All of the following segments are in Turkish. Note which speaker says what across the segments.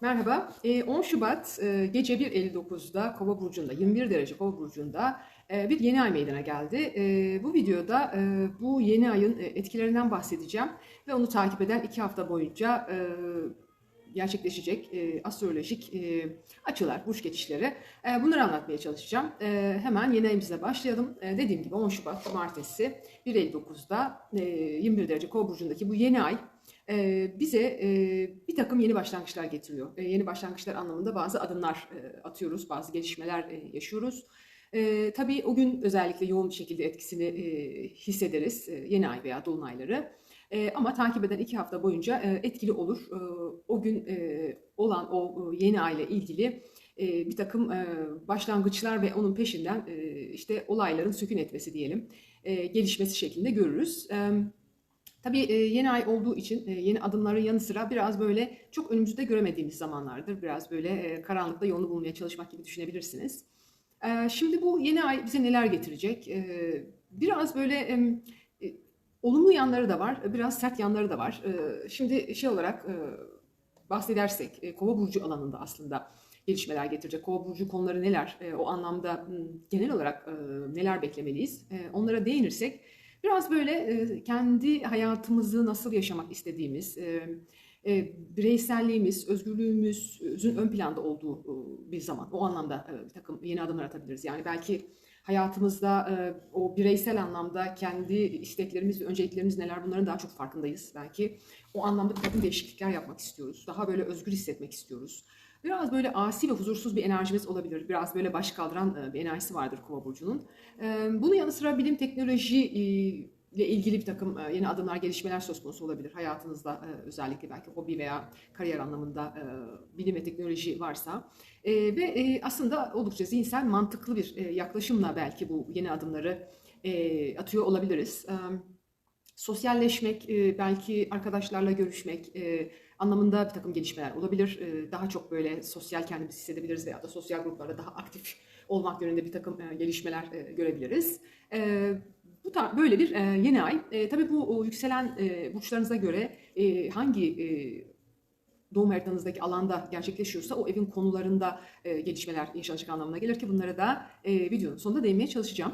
Speaker 1: Merhaba. Ee, 10 Şubat e, gece 1.59'da Kova burcunda 21 derece Kova burcunda e, bir yeni ay meydana geldi. E, Bu videoda bu yeni ayın etkilerinden bahsedeceğim ve onu takip eden 2 hafta boyunca gerçekleşecek astrolojik açılar, burç geçişleri bunları anlatmaya çalışacağım. Hemen yeni ayımıza başlayalım. Dediğim gibi 10 Şubat Cumartesi 1.59'da e, 21 derece Kova burcundaki bu yeni ay e, bize e, bir takım yeni başlangıçlar getiriyor. E, yeni başlangıçlar anlamında bazı adımlar e, atıyoruz, bazı gelişmeler e, yaşıyoruz. E, tabii o gün özellikle yoğun bir şekilde etkisini e, hissederiz, e, yeni ay veya dolunayları. E, ama takip eden iki hafta boyunca e, etkili olur. E, o gün e, olan o yeni ay ile ilgili e, bir takım e, başlangıçlar ve onun peşinden e, işte olayların sökün etmesi diyelim, e, gelişmesi şeklinde görürüz. E, Tabii yeni ay olduğu için yeni adımların yanı sıra biraz böyle çok önümüzde göremediğimiz zamanlardır. Biraz böyle karanlıkta yolunu bulmaya çalışmak gibi düşünebilirsiniz. Şimdi bu yeni ay bize neler getirecek? Biraz böyle olumlu yanları da var, biraz sert yanları da var. Şimdi şey olarak bahsedersek Kova burcu alanında aslında gelişmeler getirecek. Kova burcu konuları neler? O anlamda genel olarak neler beklemeliyiz? Onlara değinirsek Biraz böyle kendi hayatımızı nasıl yaşamak istediğimiz, bireyselliğimiz, özgürlüğümüzün ön planda olduğu bir zaman. O anlamda bir takım yeni adımlar atabiliriz. Yani belki hayatımızda o bireysel anlamda kendi isteklerimiz ve önceliklerimiz neler bunların daha çok farkındayız. Belki o anlamda bir takım değişiklikler yapmak istiyoruz. Daha böyle özgür hissetmek istiyoruz. Biraz böyle asi ve huzursuz bir enerjimiz olabilir. Biraz böyle baş kaldıran e, bir enerjisi vardır Kova burcunun. E, Bunun yanı sıra bilim teknoloji e, ile ilgili bir takım yeni adımlar, gelişmeler söz konusu olabilir. Hayatınızda özellikle belki hobi veya kariyer anlamında bilim ve teknoloji varsa. Ve aslında oldukça zihinsel, mantıklı bir yaklaşımla belki bu yeni adımları atıyor olabiliriz. Sosyalleşmek, belki arkadaşlarla görüşmek e, anlamında bir takım gelişmeler olabilir. E, Daha çok böyle sosyal kendimizi hissedebiliriz veya da sosyal gruplarda daha aktif olmak yönünde bir takım e, gelişmeler e, görebiliriz. E, Bu tar- böyle bir e, yeni ay. Tabii bu yükselen e, burçlarınıza göre hangi doğum haritanızdaki alanda gerçekleşiyorsa o evin konularında e, gelişmeler yaşanacak anlamına gelir ki bunlara da videonun sonunda değinmeye çalışacağım.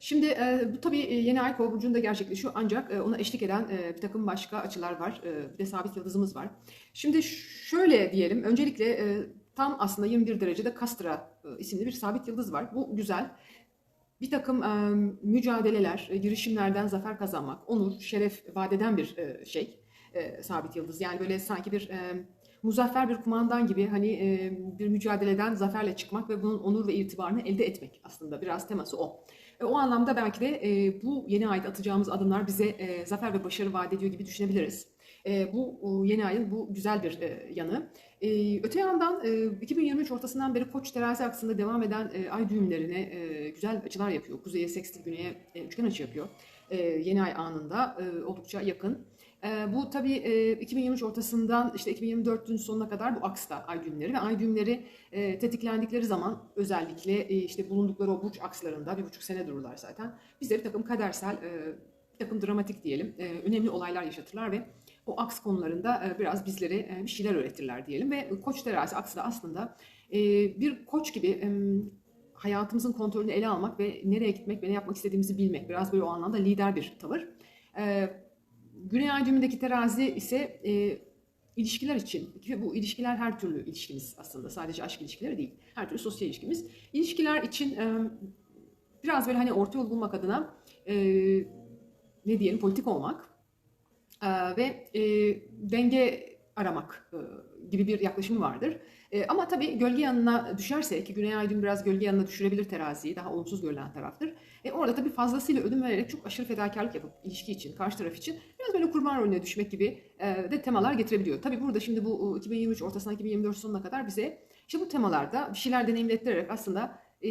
Speaker 1: Şimdi e, bu tabii yeni ay kova burcunda gerçekleşiyor ancak e, ona eşlik eden e, bir takım başka açılar var. E, bir de sabit yıldızımız var. Şimdi şöyle diyelim, öncelikle e, tam aslında 21 derecede Kastra e, isimli bir sabit yıldız var. Bu güzel. Bir takım e, mücadeleler, e, girişimlerden zafer kazanmak, onur, şeref vaat eden bir e, şey e, sabit yıldız. Yani böyle sanki bir e, muzaffer bir kumandan gibi hani e, bir mücadeleden zaferle çıkmak ve bunun onur ve itibarını elde etmek aslında biraz teması o. E, O anlamda belki de e, bu yeni ayda atacağımız adımlar bize e, zafer ve başarı vaat ediyor gibi düşünebiliriz. Bu yeni ayın bu güzel bir yanı. Öte yandan e, 2023 ortasından beri Koç terazi aksında devam eden ay düğümlerine güzel açılar yapıyor. Kuzeye sekstil, güneye üçgen açı yapıyor. Yeni ay anında oldukça yakın. E, bu tabii e, 2023 ortasından işte 2024'ün sonuna kadar bu aksta ay düğümleri ve ay düğümleri e, tetiklendikleri zaman özellikle e, işte bulundukları o burç akslarında bir buçuk sene dururlar zaten. Bize bir takım kadersel, e, bir takım dramatik diyelim, e, önemli olaylar yaşatırlar ve o aks konularında e, biraz bizlere e, bir şeyler öğretirler diyelim. Ve koç terazi aksı da aslında e, bir koç gibi e, hayatımızın kontrolünü ele almak ve nereye gitmek ve ne yapmak istediğimizi bilmek. Biraz böyle o anlamda lider bir tavır. Güney ay düğümündeki terazi ise e, ilişkiler için, bu ilişkiler her türlü ilişkimiz aslında sadece aşk ilişkileri değil, her türlü sosyal ilişkimiz. İlişkiler için e, biraz böyle hani orta yol bulmak adına e, ne diyelim politik olmak e, ve e, denge aramak e, gibi bir yaklaşımı vardır. E, ama tabii gölge yanına düşerse ki Güney Ay düğümü biraz gölge yanına düşürebilir teraziyi, daha olumsuz görülen taraftır. E, orada tabii fazlasıyla ödün vererek çok aşırı fedakarlık yapıp ilişki için, karşı taraf için biraz böyle kurban rolüne düşmek gibi e, de temalar getirebiliyor. Tabii burada şimdi bu 2023 ortasından 2024 sonuna kadar bize işte bu temalarda bir şeyler deneyimlettirerek aslında e,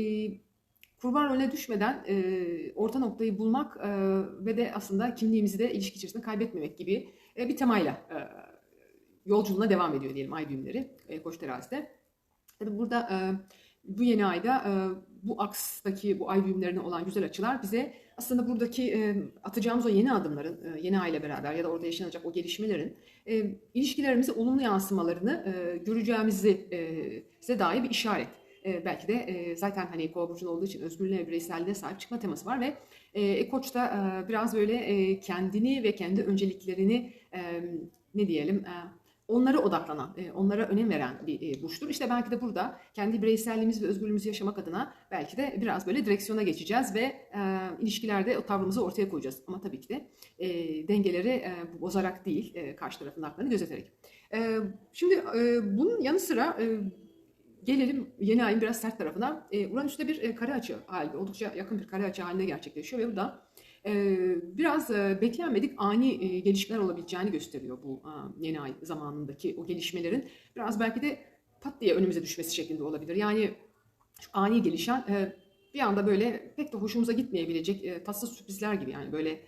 Speaker 1: kurban rolüne düşmeden e, orta noktayı bulmak e, ve de aslında kimliğimizi de ilişki içerisinde kaybetmemek gibi e, bir temayla e, yolculuğuna devam ediyor diyelim ay düğümleri e, Koç terazide. Tabii burada e, bu yeni ayda e, bu akstaki bu ay düğümlerine olan güzel açılar bize aslında buradaki e, atacağımız o yeni adımların, e, yeni ay ile beraber ya da orada yaşanacak o gelişmelerin e, ilişkilerimize olumlu yansımalarını e, göreceğimizi e, size dair bir işaret. E, belki de e, zaten hani kova burcunda olduğu için özgürlüğe ve bireyselliğe sahip çıkma teması var ve e, Koç da e, biraz böyle e, kendini ve kendi önceliklerini e, ne diyelim e, onlara odaklanan, e, onlara önem veren bir e, burçtur. İşte belki de burada kendi bireyselliğimizi ve özgürlüğümüzü yaşamak adına belki de biraz böyle direksiyona geçeceğiz ve e, ilişkilerde o tavrımızı ortaya koyacağız. Ama tabii ki de e, dengeleri bozarak değil, karşı tarafın haklarını gözeterek. Şimdi bunun yanı sıra gelelim yeni ayın biraz sert tarafına. E, Uranüs'te bir e, kare açı halinde, oldukça yakın bir kare açı halinde gerçekleşiyor ve bu da biraz e, beklenmedik ani e, gelişmeler olabileceğini gösteriyor bu yeni ay zamanındaki o gelişmelerin. Biraz belki de pat diye önümüze düşmesi şeklinde olabilir. Yani şu ani gelişen e, bir anda böyle pek de hoşumuza gitmeyebilecek tatsız sürprizler gibi yani böyle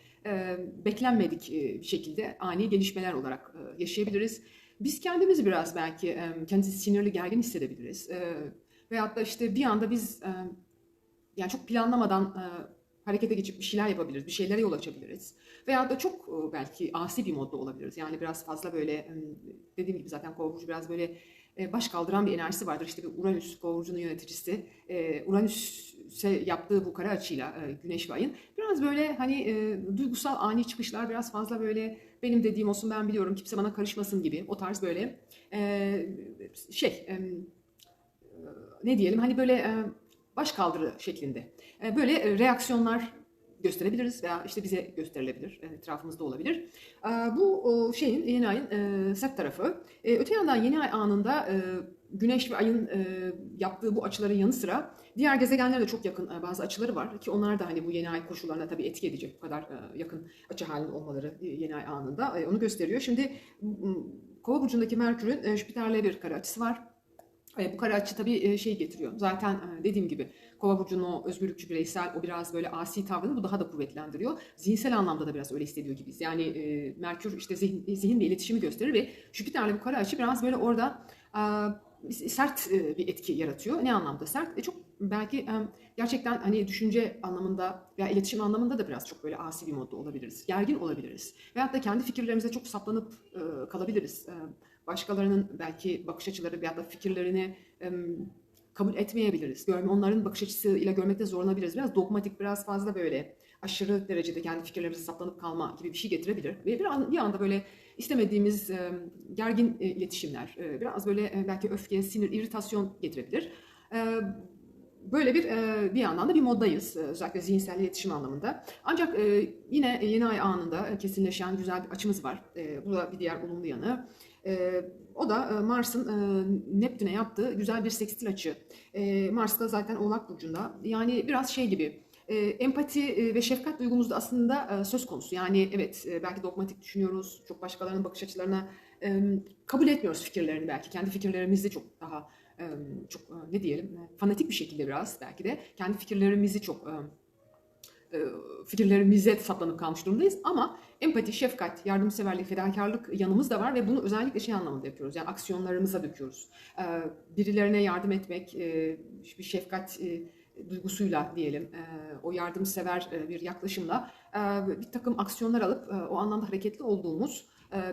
Speaker 1: beklenmedik bir şekilde ani gelişmeler olarak yaşayabiliriz. Biz kendimizi biraz belki kendimizi sinirli, gergin hissedebiliriz. Veyahut da işte bir anda biz yani çok planlamadan harekete geçip bir şeyler yapabiliriz, bir şeylere yol açabiliriz. Veya da çok e, belki asi bir modda olabiliriz. Yani biraz fazla böyle dediğim gibi zaten kova burcu biraz böyle e, baş kaldıran bir enerjisi vardır. İşte bir Uranüs kova burcunun yöneticisi. E, Uranüs'e yaptığı bu kara açıyla Güneş ve Ay'ın biraz böyle hani duygusal ani çıkışlar biraz fazla böyle benim dediğim olsun ben biliyorum kimse bana karışmasın gibi o tarz böyle şey ne diyelim hani böyle baş kaldırı şeklinde. E, böyle e, reaksiyonlar gösterebiliriz veya işte bize gösterilebilir, e, etrafımızda olabilir. Bu şeyin yeni ayın sert tarafı. Öte yandan yeni ay anında Güneş ve Ay'ın yaptığı bu açıların yanı sıra diğer gezegenlere de çok yakın bazı açıları var ki onlar da hani bu yeni ay koşullarına tabii etki edecek bu kadar yakın açı halinde olmaları yeni ay anında onu gösteriyor. Şimdi Kova burcundaki Merkür'ün Jüpiter'le bir kare açısı var. Bu kare açı tabii şey getiriyor. Zaten dediğim gibi Kova burcunun o özgürlükçü bireysel o biraz böyle asi tavrını bu daha da kuvvetlendiriyor. Zihinsel anlamda da biraz öyle hissediyor gibiyiz. Yani e, Merkür işte zihin, zihin ve iletişimi gösterir ve Jüpiter'le bu kare açı biraz böyle orada e, sert e, bir etki yaratıyor. Ne anlamda sert? E, çok belki e, gerçekten hani düşünce anlamında veya iletişim anlamında da biraz çok böyle asi bir modda olabiliriz. Gergin olabiliriz. Veyahut da kendi fikirlerimize çok saplanıp e, kalabiliriz. E, başkalarının belki bakış açıları veyahut da fikirlerini kabul etmeyebiliriz. Görme, onların bakış açısıyla görmekte zorlanabiliriz. Biraz dogmatik, biraz fazla böyle aşırı derecede kendi fikirlerimize saplanıp kalma gibi bir şey getirebilir. Ve bir, an, bir anda böyle istemediğimiz e, gergin e, iletişimler, e, biraz böyle e, belki öfke, sinir, iritasyon getirebilir. E, böyle bir e, bir yandan da bir moddayız e, özellikle zihinsel iletişim anlamında. Ancak e, yine yeni ay anında kesinleşen güzel bir açımız var. Bu da bir diğer olumlu yanı. O da Mars'ın Neptün'e yaptığı güzel bir sekstil açı. Mars da zaten Oğlak Burcu'nda. Yani biraz şey gibi empati ve şefkat duygumuz da aslında söz konusu. Yani evet belki dogmatik düşünüyoruz, çok başkalarının bakış açılarına kabul etmiyoruz fikirlerini belki. Kendi fikirlerimizi çok daha çok ne diyelim fanatik bir şekilde biraz belki de kendi fikirlerimizi çok fikirlerimize saplanıp kalmış durumdayız ama empati, şefkat, yardımseverlik, fedakarlık yanımız da var ve bunu özellikle şey anlamında yapıyoruz. Yani aksiyonlarımıza döküyoruz. Birilerine yardım etmek, bir şefkat duygusuyla diyelim, o yardımsever bir yaklaşımla bir takım aksiyonlar alıp o anlamda hareketli olduğumuz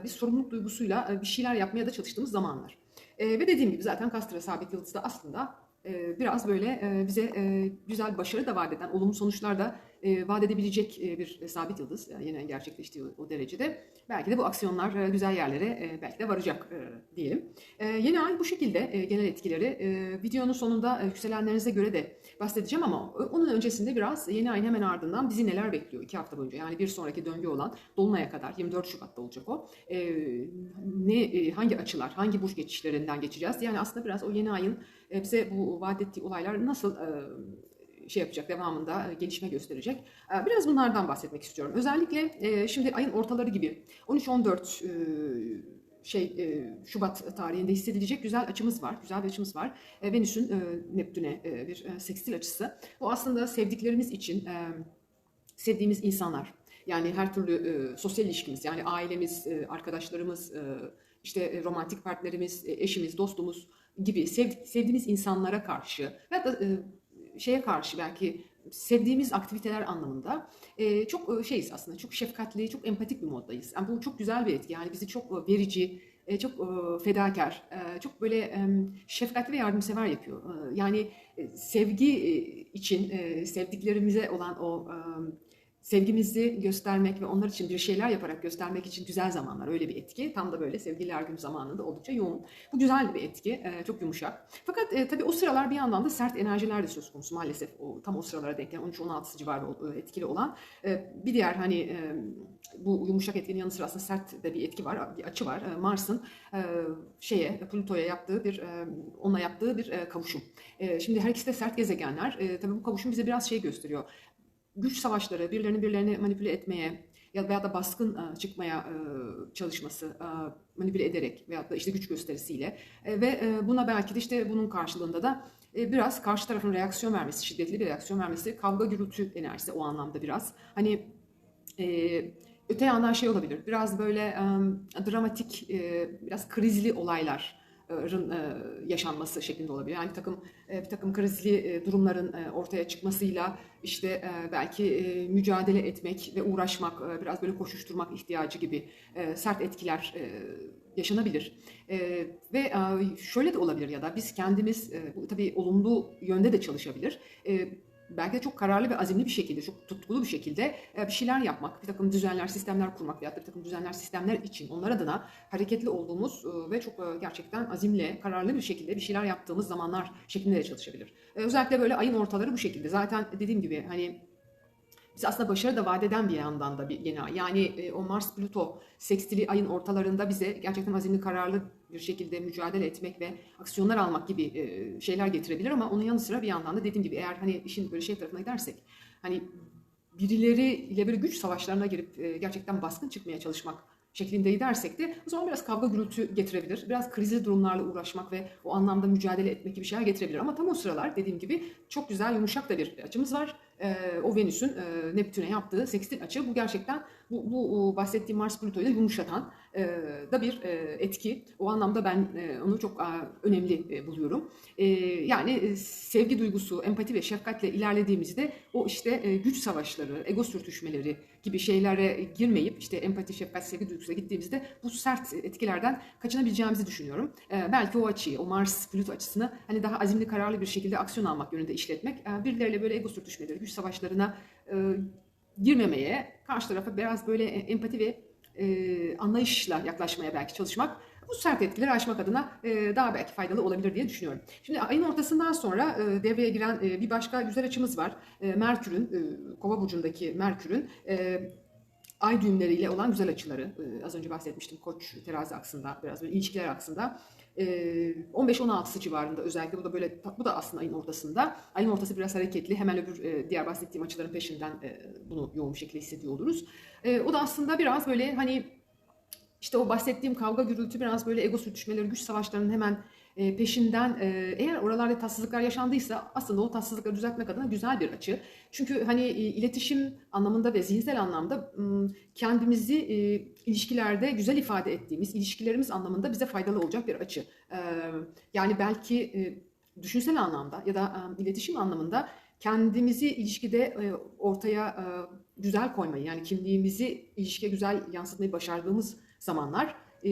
Speaker 1: bir sorumluluk duygusuyla bir şeyler yapmaya da çalıştığımız zamanlar. E, ve dediğim gibi zaten Kastra sabit yıldızı da aslında e, biraz böyle e, bize e, güzel başarı da vaat eden, olumlu sonuçlar da e, vaat edebilecek e, bir sabit yıldız. Yani yine gerçekleştiği o, derecede. Belki de bu aksiyonlar e, güzel yerlere e, belki de varacak e, diyelim. E, yeni ay bu şekilde e, genel etkileri. E, videonun sonunda e, yükselenlerinize göre de bahsedeceğim ama onun öncesinde biraz yeni ayın hemen ardından bizi neler bekliyor iki hafta boyunca. Yani bir sonraki döngü olan Dolunay'a kadar 24 Şubat'ta olacak o. E, ne e, Hangi açılar, hangi burç geçişlerinden geçeceğiz? Yani aslında biraz o yeni ayın e, bize bu vaat ettiği olaylar nasıl e, şey yapacak, devamında e, gelişme gösterecek. E, biraz bunlardan bahsetmek istiyorum. Özellikle e, şimdi ayın ortaları gibi 13-14 şey Şubat tarihinde hissedilecek güzel açımız var. Güzel bir açımız var. Venüs'ün Neptün'e bir sekstil açısı. Bu aslında sevdiklerimiz için sevdiğimiz insanlar yani her türlü sosyal ilişkimiz yani ailemiz, arkadaşlarımız, işte romantik partnerimiz, eşimiz, dostumuz gibi sev- sevdiğimiz insanlara karşı ya da şeye karşı belki sevdiğimiz aktiviteler anlamında e, çok e, şeyiz aslında çok şefkatli, çok empatik bir moddayız. Yani bu çok güzel bir etki. Yani bizi çok e, verici, e, çok fedakar, çok böyle şefkatli ve yardımsever yapıyor. Yani sevgi için sevdiklerimize olan o sevgimizi göstermek ve onlar için bir şeyler yaparak göstermek için güzel zamanlar öyle bir etki. Tam da böyle sevgililer günü zamanında oldukça yoğun. Bu güzel bir etki, e, çok yumuşak. Fakat e, tabii o sıralar bir yandan da sert enerjiler de söz konusu maalesef. O, tam o sıralara denk gelen 13-16 civarı e, etkili olan. Bir diğer hani bu yumuşak etkinin yanı sıra aslında sert de bir etki var, bir açı var. Mars'ın e, şeye Plüto'ya yaptığı bir onunla yaptığı bir kavuşum. Şimdi her ikisi de sert gezegenler. Tabii bu kavuşum bize biraz şey gösteriyor güç savaşları, birilerini birilerini manipüle etmeye ya veya da baskın e, çıkmaya e, çalışması, e, manipüle ederek veya da işte güç gösterisiyle ve buna belki de işte bunun karşılığında da biraz karşı tarafın reaksiyon vermesi, şiddetli bir reaksiyon vermesi, kavga gürültü enerjisi o anlamda biraz. Hani öte yandan şey olabilir, biraz böyle dramatik, biraz krizli olaylar yaşanması şeklinde olabilir. Yani bir takım e, bir takım krizli durumların ortaya çıkmasıyla işte belki mücadele etmek ve uğraşmak, biraz böyle koşuşturmak ihtiyacı gibi sert etkiler yaşanabilir. Ve şöyle de olabilir ya da biz kendimiz bu tabii olumlu yönde de çalışabilir. Belki de çok kararlı ve azimli bir şekilde, çok tutkulu bir şekilde e, bir şeyler yapmak, bir takım düzenler, sistemler kurmak veyahut da bir takım düzenler, sistemler için onlar adına hareketli olduğumuz e, ve çok e, gerçekten azimle, kararlı bir şekilde bir şeyler yaptığımız zamanlar şeklinde de çalışabilir. Özellikle böyle ayın ortaları bu şekilde. Zaten dediğim gibi hani biz aslında başarı da vaat eden bir yandan da bir yeni ay. Yani e, o Mars Plüto sekstili ayın ortalarında bize gerçekten azimli kararlı bir şekilde mücadele etmek ve aksiyonlar almak gibi e, şeyler getirebilir ama onun yanı sıra bir yandan da dediğim gibi eğer hani işin böyle şey tarafına gidersek hani birileriyle böyle güç savaşlarına girip e, gerçekten baskın çıkmaya çalışmak şeklinde gidersek de o zaman biraz kavga gürültü getirebilir. Biraz krizli durumlarla uğraşmak ve o anlamda mücadele etmek gibi şeyler getirebilir. Ama tam o sıralar dediğim gibi çok güzel yumuşak da bir açımız var. Ee, o Venüs'ün e, Neptün'e yaptığı sekstil açı bu gerçekten bu, bu o bahsettiğim Mars Plüto'yu da yumuşatan e, da bir e, etki. O anlamda ben e, onu çok önemli e, buluyorum. E, yani sevgi duygusu, empati ve şefkatle ilerlediğimizde o işte güç savaşları, ego sürtüşmeleri gibi şeylere girmeyip işte empati, şefkat, sevgi duygusuna gittiğimizde bu sert etkilerden kaçınabileceğimizi düşünüyorum. E, belki o açıyı, o Mars Plüto açısını hani daha azimli, kararlı bir şekilde aksiyon almak yönünde işletmek, birileriyle böyle ego sürtüşmeleri, güç savaşlarına girmemeye, karşı tarafa biraz böyle empati ve e, anlayışla yaklaşmaya belki çalışmak bu sert etkileri aşmak adına e, daha belki faydalı olabilir diye düşünüyorum. Şimdi ayın ortasından sonra e, devreye giren e, bir başka güzel açımız var. E, Merkür'ün, e, Kova burcundaki Merkür'ün e, ay düğümleriyle olan güzel açıları. E, az önce bahsetmiştim Koç terazi aksında, biraz böyle ilişkiler aksında. E, 15-16'sı civarında özellikle bu da böyle bu da aslında ayın ortasında. Ayın ortası biraz hareketli. Hemen öbür diğer bahsettiğim açıların peşinden bunu yoğun bir şekilde hissediyor oluruz. O da aslında biraz böyle hani işte o bahsettiğim kavga gürültü biraz böyle ego sürtüşmeleri, güç savaşlarının hemen e, peşinden e, eğer oralarda tatsızlıklar yaşandıysa aslında o tatsızlıkları düzeltmek adına güzel bir açı. Çünkü hani e, iletişim anlamında ve zihinsel anlamda kendimizi ilişkilerde güzel ifade ettiğimiz, ilişkilerimiz anlamında bize faydalı olacak bir açı. Yani belki düşünsel anlamda ya da iletişim anlamında kendimizi ilişkide ortaya güzel koymayı yani kimliğimizi ilişkiye güzel yansıtmayı başardığımız zamanlar e,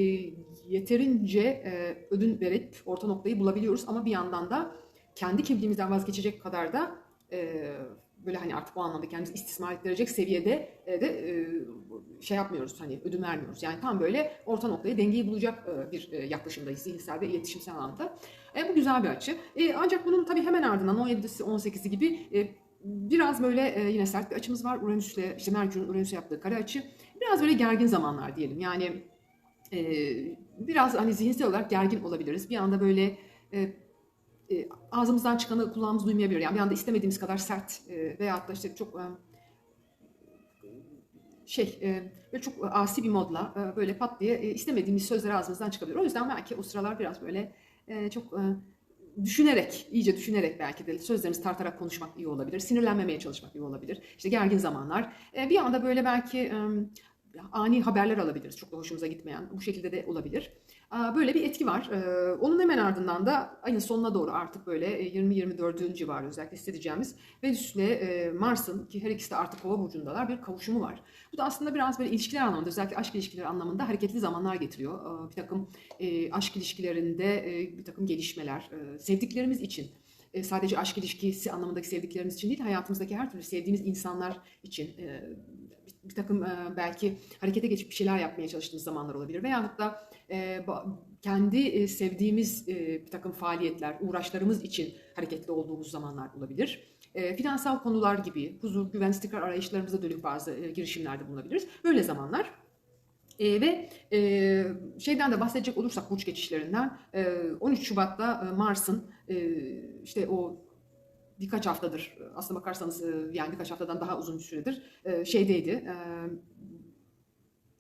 Speaker 1: yeterince e, ödün verip orta noktayı bulabiliyoruz ama bir yandan da kendi kimliğimizden vazgeçecek kadar da e, böyle hani artık o anlamda kendimizi istismar ettirecek seviyede e, de e, şey yapmıyoruz hani ödün vermiyoruz. Yani tam böyle orta noktayı dengeyi bulacak e, bir e, yaklaşımdayız zihinsel ve iletişimsel anlamda. E, bu güzel bir açı. E, ancak bunun tabii hemen ardından 17'si 18'i gibi e, biraz böyle e, yine sert bir açımız var. Uranüs'le işte Merkür'ün Uranüs'e yaptığı kare açı. Biraz böyle gergin zamanlar diyelim. Yani biraz hani zihinsel olarak gergin olabiliriz. Bir anda böyle ağzımızdan çıkanı kulağımız duymayabilir. Yani bir anda istemediğimiz kadar sert veyahut da işte çok şey böyle çok asi bir modla böyle pat diye istemediğimiz sözler ağzımızdan çıkabilir. O yüzden belki o sıralar biraz böyle çok düşünerek, iyice düşünerek belki de sözlerimizi tartarak konuşmak iyi olabilir. Sinirlenmemeye çalışmak iyi olabilir. İşte gergin zamanlar. Bir anda böyle belki ani haberler alabiliriz. Çok da hoşumuza gitmeyen. Bu şekilde de olabilir. Böyle bir etki var. Ee, Onun hemen ardından da ayın sonuna doğru artık böyle e, 20-24'ün civarı özellikle hissedeceğimiz Venüs ile e, Mars'ın ki her ikisi de artık Kova burcundalar bir kavuşumu var. Bu da aslında biraz böyle ilişkiler anlamında özellikle aşk ilişkileri anlamında hareketli zamanlar getiriyor. Bir takım e, aşk ilişkilerinde e, bir takım gelişmeler, e, sevdiklerimiz için e, sadece aşk ilişkisi anlamındaki sevdiklerimiz için değil, hayatımızdaki her türlü sevdiğimiz insanlar için e, bir, takım e, belki harekete geçip bir şeyler yapmaya çalıştığımız zamanlar olabilir. Veyahut da kendi sevdiğimiz bir takım faaliyetler, uğraşlarımız için hareketli olduğumuz zamanlar olabilir. Finansal konular gibi huzur, güven, istikrar arayışlarımıza dönük bazı girişimlerde bulunabiliriz. Böyle zamanlar e, ve e, şeyden de bahsedecek olursak burç geçişlerinden e, 13 Şubat'ta e, Mars'ın e, işte o birkaç haftadır aslına bakarsanız e, yani birkaç haftadan daha uzun bir süredir e, şeydeydi. E,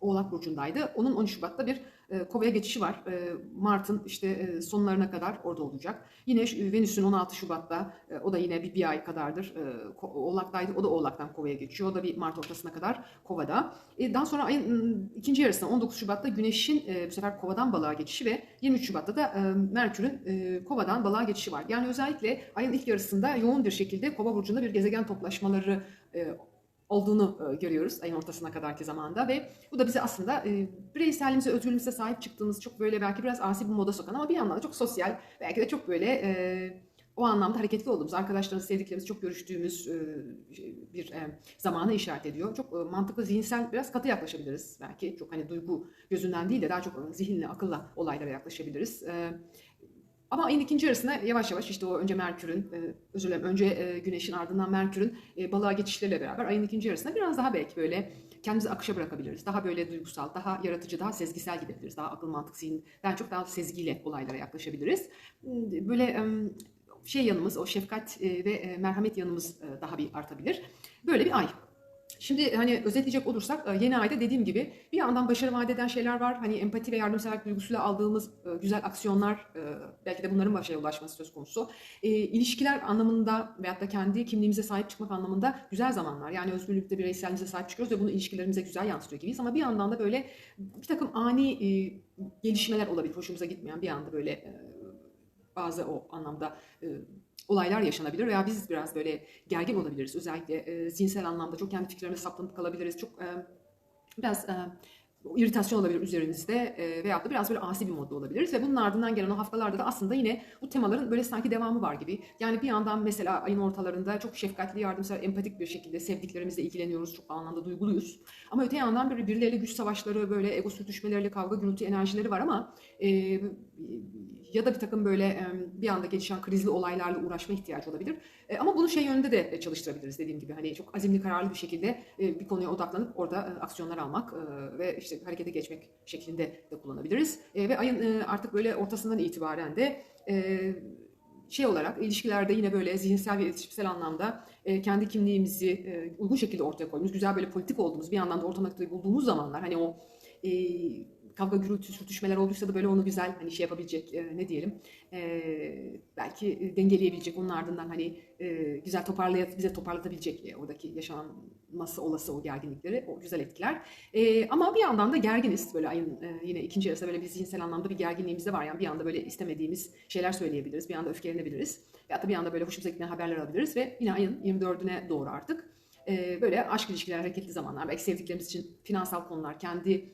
Speaker 1: Oğlak Burcu'ndaydı. Onun 13 Şubat'ta bir e, Kova'ya geçişi var. E, Mart'ın işte e, sonlarına kadar orada olacak. Yine Venüs'ün 16 Şubat'ta e, o da yine bir, bir ay kadardır. E, Oğlak'taydı. O da Oğlak'tan Kova'ya geçiyor. O da bir Mart ortasına kadar Kova'da. E, daha sonra ayın ım, ikinci yarısında 19 Şubat'ta Güneş'in bu sefer Kova'dan Balığa geçişi ve 23 Şubat'ta da e, Merkür'ün Kova'dan Balığa geçişi var. Yani özellikle ayın ilk yarısında yoğun bir şekilde Kova burcunda bir gezegen toplaşmaları e, olduğunu e, görüyoruz ayın ortasına kadarki zamanda ve bu da bize aslında e, bireyselliğimize, özgürlüğümüze sahip çıktığımız çok böyle belki biraz asi bir moda sokan ama bir yandan da çok sosyal, belki de çok böyle e, o anlamda hareketli olduğumuz, arkadaşlarımız, sevdiklerimiz çok görüştüğümüz e, bir zamana işaret ediyor. Çok mantıklı, zihinsel, biraz katı yaklaşabiliriz belki. Çok hani duygu gözünden değil de daha çok zihinle, akılla olaylara yaklaşabiliriz. Ama ayın ikinci yarısında yavaş yavaş işte o önce Merkür'ün, e, özür dilerim önce e, Güneş'in ardından Merkür'ün e, balığa geçişleriyle beraber ayın ikinci yarısında biraz daha belki böyle kendimizi akışa bırakabiliriz. Daha böyle duygusal, daha yaratıcı, daha sezgisel gidebiliriz. Daha akıl, mantık, zihin, daha çok daha sezgiyle olaylara yaklaşabiliriz. Böyle em, şey yanımız, o şefkat ve merhamet yanımız daha bir artabilir. Böyle bir ay. Şimdi hani özetleyecek olursak e, yeni ayda dediğim gibi bir yandan başarı vaat eden şeyler var. Hani empati ve yardımseverlik duygusuyla aldığımız e, güzel aksiyonlar e, belki de bunların başarıya ulaşması söz konusu. İlişkiler anlamında veyahut da kendi kimliğimize sahip çıkmak anlamında güzel zamanlar. Yani özgürlükte bireyselliğimize sahip çıkıyoruz ve bunu ilişkilerimize güzel yansıtıyor gibiyiz. Ama bir yandan da böyle bir takım ani gelişmeler olabilir. Hoşumuza gitmeyen bir anda böyle bazı o anlamda olaylar yaşanabilir veya biz biraz böyle gergin olabiliriz. Özellikle e, zihinsel anlamda çok kendi fikirlerimize saplanıp kalabiliriz. Çok e, biraz e, iritasyon olabilir üzerimizde e, veyahut da biraz böyle asi bir modda olabiliriz ve bunun ardından gelen o haftalarda da aslında yine bu temaların böyle sanki devamı var gibi. Yani bir yandan mesela ayın ortalarında çok şefkatli, yardımsever, empatik bir şekilde sevdiklerimizle ilgileniyoruz. Çok anlamda duyguluyuz. Ama öte yandan böyle birileriyle güç savaşları, böyle ego sürtüşmeleriyle kavga, gürültü enerjileri var ama e, ya da bir takım böyle e, bir anda gelişen krizli olaylarla uğraşma ihtiyacı olabilir. E, ama bunu şey yönünde de çalıştırabiliriz dediğim gibi. Hani çok azimli, kararlı bir şekilde e, bir konuya odaklanıp orada e, aksiyonlar almak e, ve işte harekete geçmek şeklinde de kullanabiliriz. E, ve ayın e, artık böyle ortasından itibaren de e, şey olarak ilişkilerde yine böyle zihinsel ve iletişimsel anlamda e, kendi kimliğimizi e, uygun şekilde ortaya koyduğumuz, güzel böyle politik olduğumuz bir yandan da orta noktayı bulduğumuz zamanlar hani o e, kavga gürültü sürtüşmeler olduysa da böyle onu güzel hani şey yapabilecek e, ne diyelim e, belki dengeleyebilecek onun ardından hani e, güzel toparlayıp bize toparlatabilecek e, oradaki yaşanması olası o gerginlikleri o güzel etkiler. E, ama bir yandan da gerginiz böyle ayın e, yine ikinci yarısında böyle bir zihinsel anlamda bir gerginliğimiz de var yani bir anda böyle istemediğimiz şeyler söyleyebiliriz bir anda öfkelenebiliriz ya da bir anda böyle hoşumuza gitmeyen haberler alabiliriz ve yine ayın 24'üne doğru artık e, böyle aşk ilişkiler hareketli zamanlar belki sevdiklerimiz için finansal konular kendi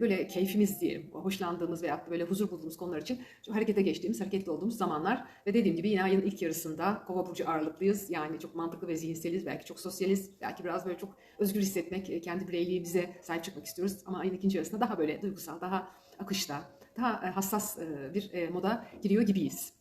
Speaker 1: böyle keyfimiz diyelim, hoşlandığımız da böyle huzur bulduğumuz konular için çok harekete geçtiğimiz, hareketli olduğumuz zamanlar ve dediğim gibi yine ayın ilk yarısında Kova burcu ağırlıklıyız. Yani çok mantıklı ve zihinseliz, belki çok sosyaliz, belki biraz böyle çok özgür hissetmek, e, kendi bireyliğimize sahip çıkmak istiyoruz. Ama ayın ikinci yarısında daha böyle duygusal, daha akışta, daha e, hassas e, bir moda giriyor gibiyiz.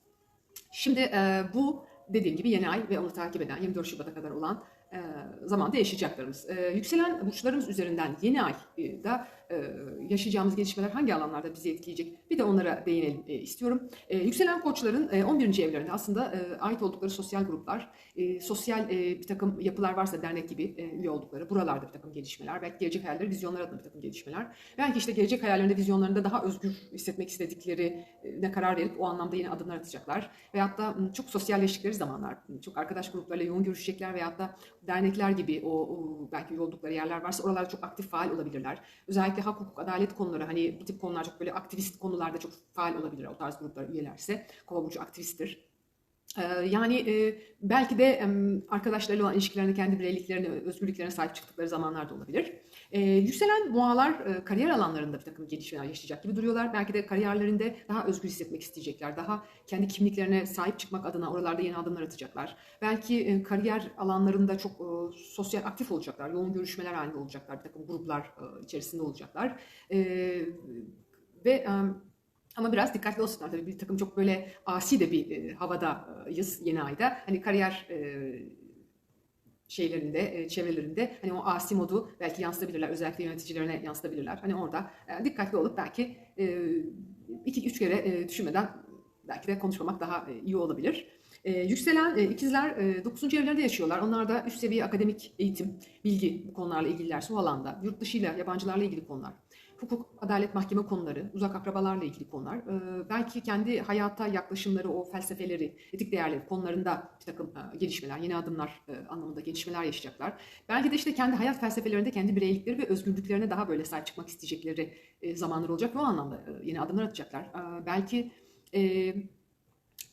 Speaker 1: Şimdi bu dediğim gibi yeni ay ve onu takip eden 24 Şubat'a kadar olan e, zamanda yaşayacaklarımız. E, yükselen burçlarımız üzerinden yeni ayda e, yaşayacağımız gelişmeler hangi alanlarda bizi etkileyecek? Bir de onlara değinelim e, istiyorum. E, yükselen koçların e, 11. evlerinde aslında e, ait oldukları sosyal gruplar, e, sosyal e, bir takım yapılar varsa dernek gibi e, üye oldukları buralarda bir takım gelişmeler, belki gelecek hayalleri, vizyonlar adına bir takım gelişmeler. Belki işte gelecek hayallerinde, vizyonlarında daha özgür hissetmek istedikleri ne karar verip o anlamda yeni adımlar atacaklar. Veyahut da çok sosyalleştikleri zamanlar, çok arkadaş gruplarıyla yoğun görüşecekler veyahut da dernekler gibi o, o belki üye oldukları yerler varsa oralarda çok aktif faal olabilirler. Özellikle hak hukuk adalet konuları hani bu tip konular çok böyle aktivist konularda çok faal olabilir o tarz gruplar üyelerse. Kova burcu aktivisttir. Ee, Yani e, belki de arkadaşlarıyla olan ilişkilerine, kendi bireyliklerine, özgürlüklerine sahip çıktıkları zamanlar da olabilir. Ee, yükselen boğalar e, kariyer alanlarında bir takım gelişmeler yaşayacak gibi duruyorlar. Belki de kariyerlerinde daha özgür hissetmek isteyecekler. Daha kendi kimliklerine sahip çıkmak adına oralarda yeni adımlar atacaklar. Belki e, kariyer alanlarında çok sosyal aktif olacaklar. Yoğun görüşmeler halinde olacaklar. Bir takım gruplar içerisinde olacaklar. E, ve ama biraz dikkatli olsunlar tabii bir takım çok böyle asi de bir e, havadayız yeni ayda. Hani kariyer e, şeylerinde, e, çevrelerinde hani o asi modu belki yansıtabilirler. Özellikle yöneticilerine yansıtabilirler. Hani orada e, dikkatli olup belki iki üç kere düşünmeden belki de konuşmamak daha iyi olabilir. E, yükselen e, ikizler e, 9. evlerde yaşıyorlar. Onlar da üst seviye akademik eğitim, bilgi bu konularla ilgililer. Su alanda, yurt dışıyla, yabancılarla ilgili konular hukuk, adalet, mahkeme konuları, uzak akrabalarla ilgili konular, e, belki kendi hayata yaklaşımları, o felsefeleri, etik değerleri konularında bir takım e, gelişmeler, yeni adımlar e, anlamında gelişmeler yaşayacaklar. Belki de işte kendi hayat felsefelerinde kendi bireylikleri ve özgürlüklerine daha böyle sahip çıkmak isteyecekleri e, zamanlar olacak ve o anlamda e, yeni adımlar atacaklar. E, Belki e,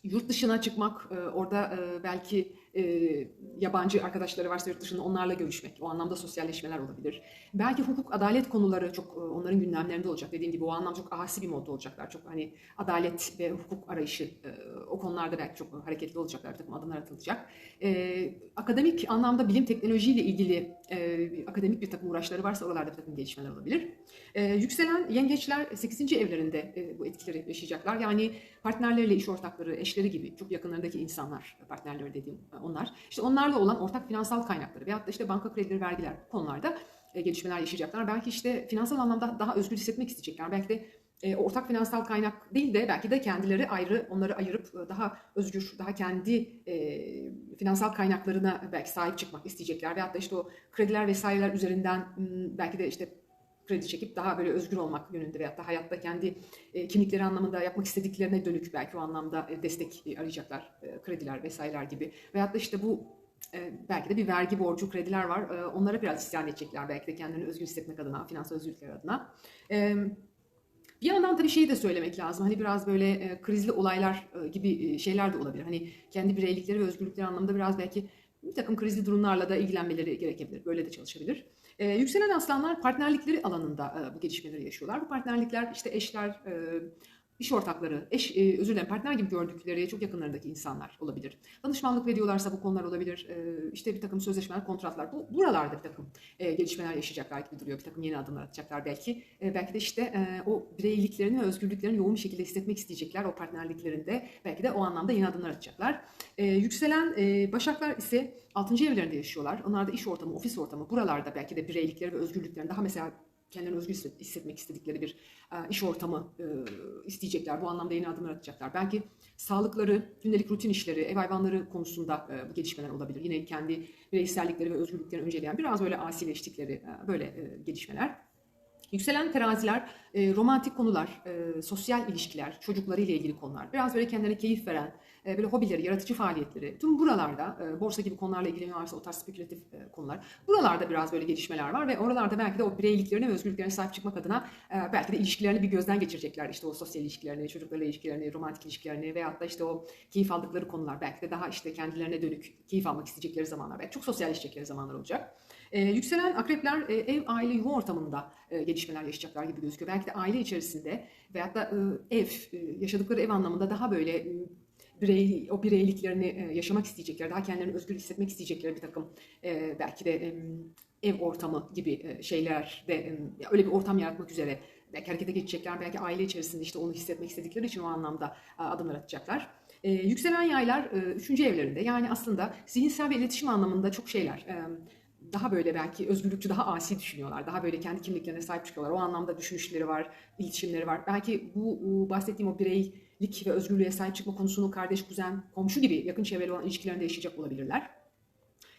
Speaker 1: yurt dışına çıkmak, e, orada e, belki e, yabancı arkadaşları varsa yurt dışında onlarla görüşmek, o anlamda sosyalleşmeler olabilir. Belki hukuk, adalet konuları çok e, onların gündemlerinde olacak. Dediğim gibi o anlamda çok asi bir modda olacaklar. Çok hani adalet ve hukuk arayışı e, o konularda belki çok hareketli olacaklar. Bir takım adımlar atılacak. E, akademik anlamda bilim teknolojiyle ilgili e, akademik bir takım uğraşları varsa oralarda bir takım gelişmeler olabilir. E, yükselen yengeçler 8. evlerinde e, bu etkileri yaşayacaklar. Yani partnerleriyle iş ortakları, eşleri gibi çok yakınlarındaki insanlar, partnerleri dediğim onlar. İşte onlarla olan ortak finansal kaynakları veyahut da işte banka kredileri, vergiler bu konularda e, gelişmeler yaşayacaklar. Belki işte finansal anlamda daha özgür hissetmek isteyecekler. Belki de e, ortak finansal kaynak değil de belki de kendileri ayrı, onları ayırıp e, daha özgür, daha kendi e, finansal kaynaklarına belki sahip çıkmak isteyecekler. Veyahut da işte o krediler vesaireler üzerinden belki de işte kredi çekip daha böyle özgür olmak yönünde veyahut da hayatta kendi e, kimlikleri anlamında yapmak istediklerine dönük belki o anlamda e, destek e, arayacaklar. E, krediler vesaireler gibi. Veyahut da işte bu e, belki de bir vergi borcu, krediler var. E, onlara biraz isyan edecekler belki de kendini özgür hissetmek adına, finansal özgürlükler adına. E, bir yandan tabii şeyi de söylemek lazım. Hani biraz böyle e, krizli olaylar e, gibi e, şeyler de olabilir. Hani kendi bireylikleri ve özgürlükleri anlamında biraz belki bir takım krizli durumlarla da ilgilenmeleri gerekebilir. Böyle de çalışabilir. Ee, yükselen aslanlar partnerlikleri alanında e, bu gelişmeleri yaşıyorlar. Bu partnerlikler işte eşler, e, iş ortakları, eş, e, özür dilerim partner gibi gördükleri çok yakınlarındaki insanlar olabilir. Danışmanlık veriyorlarsa bu konular olabilir. E, işte bir takım sözleşmeler, kontratlar. Bu buralarda bir takım e, gelişmeler yaşayacaklar gibi duruyor. Bir takım yeni adımlar atacaklar belki. E, belki de işte e, o bireyliklerini ve özgürlüklerini yoğun bir şekilde hissetmek isteyecekler o partnerliklerinde. Belki de o anlamda yeni adımlar atacaklar. E, yükselen e, başaklar ise 6. evlerinde yaşıyorlar. Onlar da iş ortamı, ofis ortamı. Buralarda belki de bireylikleri ve özgürlüklerini daha mesela kendilerini özgür hissetmek istedikleri bir e, iş ortamı e, isteyecekler. Bu anlamda yeni adımlar atacaklar. Belki sağlıkları, gündelik rutin işleri, ev hayvanları konusunda e, bu gelişmeler olabilir. Yine kendi bireysellikleri ve özgürlüklerini önceleyen biraz böyle asileştikleri böyle gelişmeler. Yükselen teraziler, e, romantik konular, e, sosyal ilişkiler, çocuklarıyla ilgili konular, biraz böyle kendilerine keyif veren, böyle hobileri, yaratıcı faaliyetleri, tüm buralarda e, borsa gibi konularla ilgileniyorlarsa o tarz spekülatif e, konular, buralarda biraz böyle gelişmeler var ve oralarda belki de o bireyliklerine ve özgürlüklerine sahip çıkmak adına e, belki de ilişkilerini bir gözden geçirecekler. İşte o sosyal ilişkilerini, çocuklarla ilişkilerini, romantik ilişkilerini veyahut da işte o keyif aldıkları konular, belki de daha işte kendilerine dönük keyif almak isteyecekleri zamanlar, belki çok sosyalleşecekleri zamanlar olacak. Ee, yükselen akrepler e, ev, aile, yuva ortamında e, gelişmeler yaşayacaklar gibi gözüküyor. Belki de aile içerisinde veyahut da e, ev, e, yaşadıkları ev anlamında daha böyle e, birey, o bireyliklerini e, yaşamak isteyecekler, daha kendilerini özgür hissetmek isteyecekleri bir takım e, belki de ev ortamı gibi e, şeyler de e, öyle bir ortam yaratmak üzere belki harekete geçecekler, belki aile içerisinde işte onu hissetmek istedikleri için o anlamda adımlar atacaklar. Yükselen yaylar üçüncü evlerinde yani aslında zihinsel ve iletişim anlamında çok şeyler. Daha böyle belki özgürlükçü, daha asi düşünüyorlar. Daha böyle kendi kimliklerine sahip çıkıyorlar. O anlamda düşünüşleri var, iletişimleri var. Belki bu, bahsettiğim o bireylik ve özgürlüğe sahip çıkma konusunu kardeş, kuzen, komşu gibi yakın çevreli olan ilişkilerinde yaşayacak olabilirler.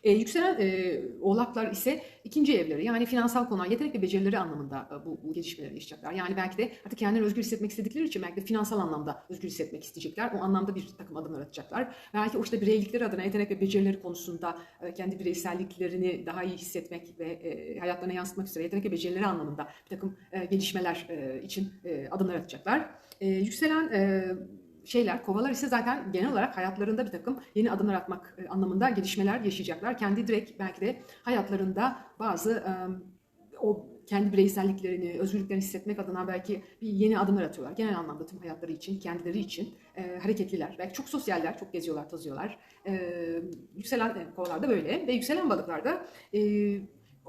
Speaker 1: E, yükselen e, oğlaklar ise ikinci evleri yani finansal konular, yetenek ve becerileri anlamında e, bu, bu gelişmeleri yaşayacaklar. Yani belki de artık kendileri özgür hissetmek istedikleri için belki de finansal anlamda özgür hissetmek isteyecekler. O anlamda bir takım adımlar atacaklar. Belki o işte bireylikleri adına yetenek ve becerileri konusunda e, kendi bireyselliklerini daha iyi hissetmek ve e, hayatlarına yansıtmak üzere yetenek ve becerileri anlamında bir takım e, gelişmeler e, için e, adımlar atacaklar. E, yükselen e, şeyler, kovalar ise zaten genel olarak hayatlarında bir takım yeni adımlar atmak e, anlamında gelişmeler yaşayacaklar. Kendi direkt belki de hayatlarında bazı o kendi bireyselliklerini, özgürlüklerini hissetmek adına belki bir yeni adımlar atıyorlar. Genel anlamda tüm hayatları için, kendileri için e, hareketliler. Belki çok sosyaller, çok geziyorlar, tozuyorlar. E, yükselen kovalarda böyle ve yükselen balıklarda e,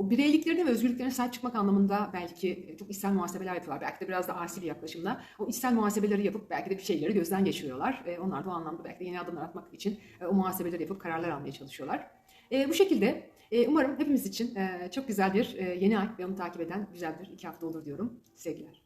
Speaker 1: o bireyliklerine ve özgürlüklerine sahip çıkmak anlamında belki çok içsel muhasebeler yapıyorlar. Belki de biraz da asi bir yaklaşımla. O içsel muhasebeleri yapıp belki de bir şeyleri gözden geçiriyorlar. E, onlar da o anlamda belki de yeni adımlar atmak için e, o muhasebeleri yapıp kararlar almaya çalışıyorlar. E, bu şekilde e, umarım hepimiz için e, çok güzel bir e, yeni ay ve onu takip eden güzel bir iki hafta olur diyorum. Sevgiler.